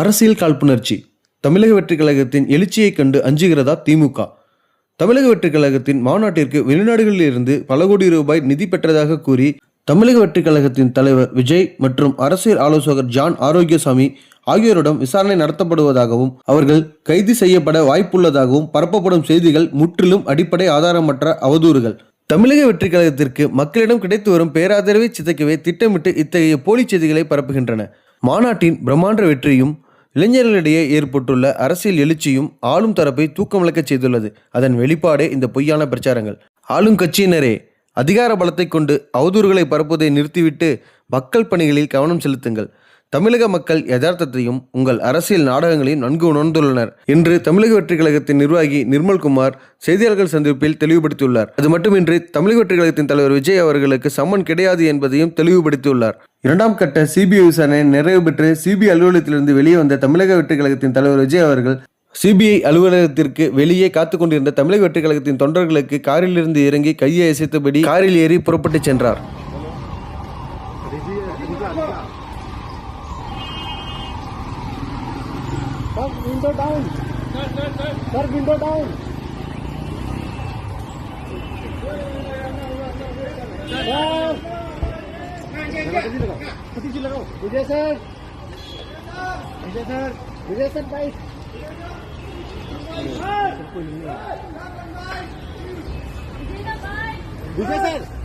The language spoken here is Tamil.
அரசியல் காழ்ப்புணர்ச்சி. தமிழக வெற்றிக் கழகத்தின் எழுச்சியைக் கண்டு அஞ்சுகிறதா திமுக? தமிழக வெற்றிக் கழகத்தின் மாநாட்டிற்கு வெளிநாடுகளில் இருந்து பல கோடி ரூபாய் நிதி பெற்றதாக கூறி தமிழக வெற்றிக் கழகத்தின் தலைவர் விஜய் மற்றும் அரசியல் ஆலோசகர் ஜான் ஆரோக்கியசாமி ஆகியோரிடம் விசாரணை நடத்தப்படுவதாகவும் அவர்கள் கைது செய்யப்பட வாய்ப்புள்ளதாகவும் பரப்பப்படும் செய்திகள் முற்றிலும் அடிப்படை ஆதாரமற்ற அவதூறுகள். தமிழக வெற்றிக் கழகத்திற்கு மக்களிடம் கிடைத்து வரும் பேராதரவை சிதைக்கவே திட்டமிட்டு இத்தகைய போலி செய்திகளை பரப்புகின்றன. மாநாட்டின் பிரம்மாண்ட வெற்றியும் இளைஞர்களிடையே ஏற்பட்டுள்ள அரசியல் எழுச்சியும் ஆளும் தரப்பை தூக்கமிழக்கச் செய்துள்ளது. அதன் வெளிப்பாடே இந்த பொய்யான பிரச்சாரங்கள். ஆளும் கட்சியினரே அதிகார பலத்தை கொண்டு அவதூறுகளை பரப்புவதை நிறுத்திவிட்டு மக்கள் பணிகளில் கவனம் செலுத்துங்கள். தமிழக மக்கள் யதார்த்தத்தையும் உங்கள் அரசியல் நாடகங்களையும் நன்கு உணர்ந்துள்ளனர் என்று தமிழக வெற்றிக் கழகத்தின் நிர்வாகி நிர்மல்குமார் செய்தியாளர்கள் சந்திப்பில் தெளிவுபடுத்தியுள்ளார். அது மட்டுமின்றி தமிழக வெற்றிக் கழகத்தின் தலைவர் விஜய் அவர்களுக்கு சம்மன் கிடையாது என்பதையும் தெளிவுபடுத்தியுள்ளார். இரண்டாம் கட்ட சிபிஐ விசாரணை நிறைவு பெற்று சிபிஐ அலுவலகத்திலிருந்து வெளியே வந்த தமிழக வெற்றிக் கழகத்தின் தலைவர் விஜய் அவர்கள் சிபிஐ அலுவலகத்திற்கு வெளியே காத்து கொண்டிருந்த தமிழக வெற்றிக் கழகத்தின் தொண்டர்களுக்கு காரிலிருந்து இறங்கி கையை அசைத்தபடி காரில் ஏறி புறப்பட்டுச் சென்றார். Sir, window down. Sir, sir, sir. Sir, window down. Sir. Vijay sir. Vijay sir. Vijay sir, guys. Vijay